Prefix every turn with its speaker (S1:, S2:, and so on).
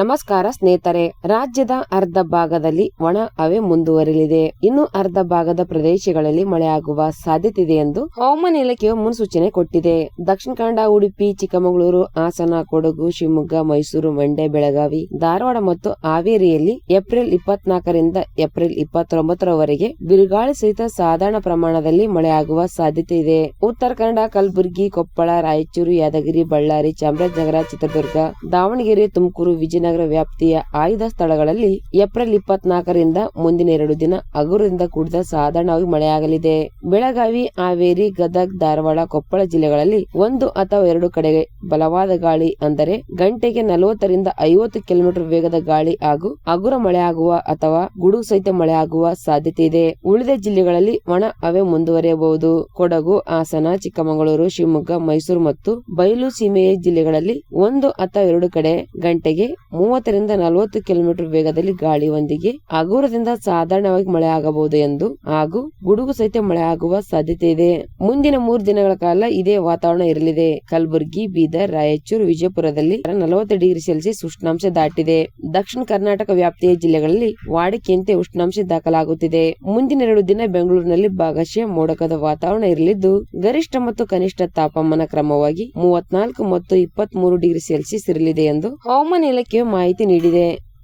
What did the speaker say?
S1: ನಮಸ್ಕಾರ ಸ್ನೇಹಿತರೆ, ರಾಜ್ಯದ ಅರ್ಧ ಭಾಗದಲ್ಲಿ ಒಣ ಹವೆ ಮುಂದುವರಿಲಿದೆ. ಇನ್ನು ಅರ್ಧ ಭಾಗದ ಪ್ರದೇಶಗಳಲ್ಲಿ ಮಳೆಯಾಗುವ ಸಾಧ್ಯತೆ ಇದೆ ಎಂದು ಹವಾಮಾನ ಇಲಾಖೆಯು ಮುನ್ಸೂಚನೆ ಕೊಟ್ಟಿದೆ. ದಕ್ಷಿಣ ಕನ್ನಡ, ಉಡುಪಿ, ಚಿಕ್ಕಮಗಳೂರು, ಹಾಸನ, ಕೊಡಗು, ಶಿವಮೊಗ್ಗ, ಮೈಸೂರು, ಮಂಡ್ಯ, ಬೆಳಗಾವಿ, ಧಾರವಾಡ ಮತ್ತು ಹಾವೇರಿಯಲ್ಲಿ ಏಪ್ರಿಲ್ ಇಪ್ಪತ್ನಾಲ್ಕರಿಂದ ಏಪ್ರಿಲ್ ಇಪ್ಪತ್ತೊಂಬತ್ತರವರೆಗೆ ಬಿರುಗಾಳಿ ಸಹಿತ ಸಾಧಾರಣ ಪ್ರಮಾಣದಲ್ಲಿ ಮಳೆಯಾಗುವ ಸಾಧ್ಯತೆ ಇದೆ ಉತ್ತರ ಕನ್ನಡ, ಕಲಬುರಗಿ, ಕೊಪ್ಪಳ, ರಾಯಚೂರು, ಯಾದಗಿರಿ, ಬಳ್ಳಾರಿ, ಚಾಮರಾಜನಗರ, ಚಿತ್ರದುರ್ಗ, ದಾವಣಗೆರೆ, ತುಮಕೂರು ವಿಜಯನಗರ ವ್ಯಾಪ್ತಿಯ ಆಯ್ದ ಸ್ಥಳಗಳಲ್ಲಿ ಏಪ್ರಿಲ್ ಇಪ್ಪತ್ನಾಲ್ಕರಿಂದ ಮುಂದಿನ ಎರಡು ದಿನ ಹಗುರದಿಂದ ಕೂಡಿದ ಸಾಧಾರಣವಾಗಿ ಮಳೆಯಾಗಲಿದೆ. ಬೆಳಗಾವಿ, ಹಾವೇರಿ, ಗದಗ್, ಧಾರವಾಡ, ಕೊಪ್ಪಳ ಜಿಲ್ಲೆಗಳಲ್ಲಿ ಒಂದು ಅಥವಾ ಎರಡು ಕಡೆ ಬಲವಾದ ಗಾಳಿ ಅಂದರೆ ಗಂಟೆಗೆ ನಲವತ್ತರಿಂದ ಐವತ್ತು ಕಿಲೋಮೀಟರ್ ವೇಗದ ಗಾಳಿ ಹಾಗೂ ಹಗುರ ಮಳೆಯಾಗುವ ಅಥವಾ ಗುಡುಗು ಸಹಿತ ಮಳೆಯಾಗುವ ಸಾಧ್ಯತೆ ಇದೆ. ಉಳಿದ ಜಿಲ್ಲೆಗಳಲ್ಲಿ ಒಣ ಹವೆ ಮುಂದುವರಿಯಬಹುದು. ಕೊಡಗು, ಹಾಸನ, ಚಿಕ್ಕಮಗಳೂರು, ಶಿವಮೊಗ್ಗ, ಮೈಸೂರು ಮತ್ತು ಬಯಲು ಸೀಮೆಯ ಜಿಲ್ಲೆಗಳಲ್ಲಿ ಒಂದು ಅಥವಾ ಎರಡು ಕಡೆ ಗಂಟೆಗೆ ಮೂವತ್ತರಿಂದ ನಲವತ್ತು ಕಿಲೋಮೀಟರ್ ವೇಗದಲ್ಲಿ ಗಾಳಿ ಹೊಂದಿಗೆ ಹಗುರದಿಂದ ಸಾಧಾರಣವಾಗಿ ಮಳೆ ಆಗಬಹುದು ಎಂದು ಹಾಗೂ ಗುಡುಗು ಸಹಿತ ಮಳೆ ಆಗುವ ಸಾಧ್ಯತೆ ಇದೆ. ಮುಂದಿನ ಮೂರು ದಿನಗಳ ಕಾಲ ಇದೇ ವಾತಾವರಣ ಇರಲಿದೆ. ಕಲಬುರಗಿ, ಬೀದರ್, ರಾಯಚೂರು, ವಿಜಯಪುರದಲ್ಲಿ ನಲವತ್ತು ಡಿಗ್ರಿ ಸೆಲ್ಸಿಯಸ್ ಉಷ್ಣಾಂಶ ದಾಟಿದೆ. ದಕ್ಷಿಣ ಕರ್ನಾಟಕ ವ್ಯಾಪ್ತಿಯ ಜಿಲ್ಲೆಗಳಲ್ಲಿ ವಾಡಿಕೆಯಂತೆ ಉಷ್ಣಾಂಶ ದಾಖಲಾಗುತ್ತಿದೆ. ಮುಂದಿನ ಎರಡು ದಿನ ಬೆಂಗಳೂರಿನಲ್ಲಿ ಭಾಗಶಃ ಮೋಡಕದ ವಾತಾವರಣ ಇರಲಿದ್ದು, ಗರಿಷ್ಠ ಮತ್ತು ಕನಿಷ್ಠ ತಾಪಮಾನ ಕ್ರಮವಾಗಿ ಮೂವತ್ನಾಲ್ಕು ಮತ್ತು ಇಪ್ಪತ್ತ್ ಮೂರು ಡಿಗ್ರಿ ಸೆಲ್ಸಿಯಸ್ ಇರಲಿದೆ ಎಂದು ಹವಾಮಾನ ಇಲಾಖೆಯು ಮಾಹಿತಿ ನೀಡಿದೆ.